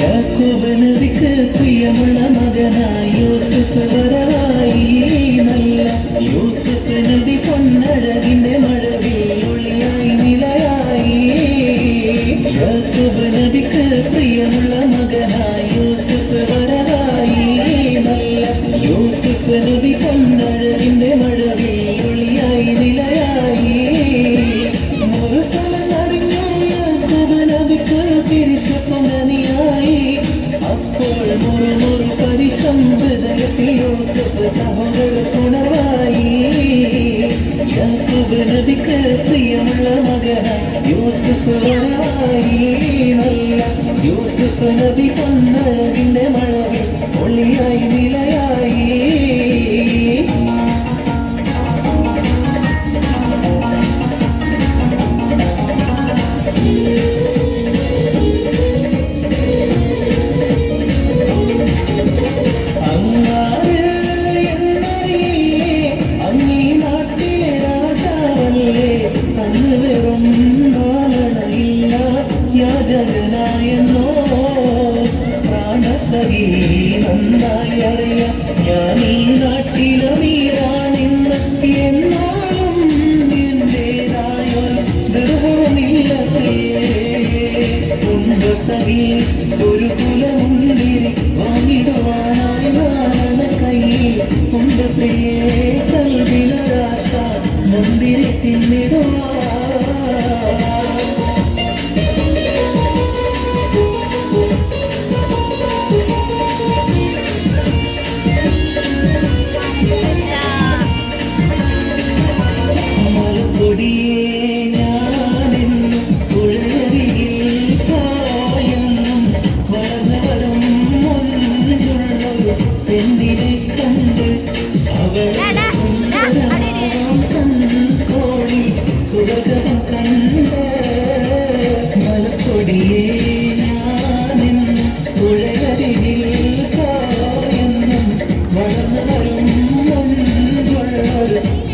യാക്കോബനബിക്ക് പ്രിയമുള്ള മകനായി യൂസഫ് നല്ല യൂസഫ് യൂസുഫ് നബി കൊന്നതിന്റെ മഴവിൽ ഒളിയായി നിലയാ സഹി നന്നായി അറിയാം. ഞാൻ ഈ നാട്ടിലൊരു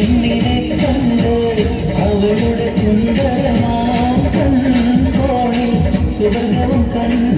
പെണ്ണിനെ കണ്ടു അവളുടെ സുന്ദരമാ കൺകോണിൽ സുവർണവും കണ്ടു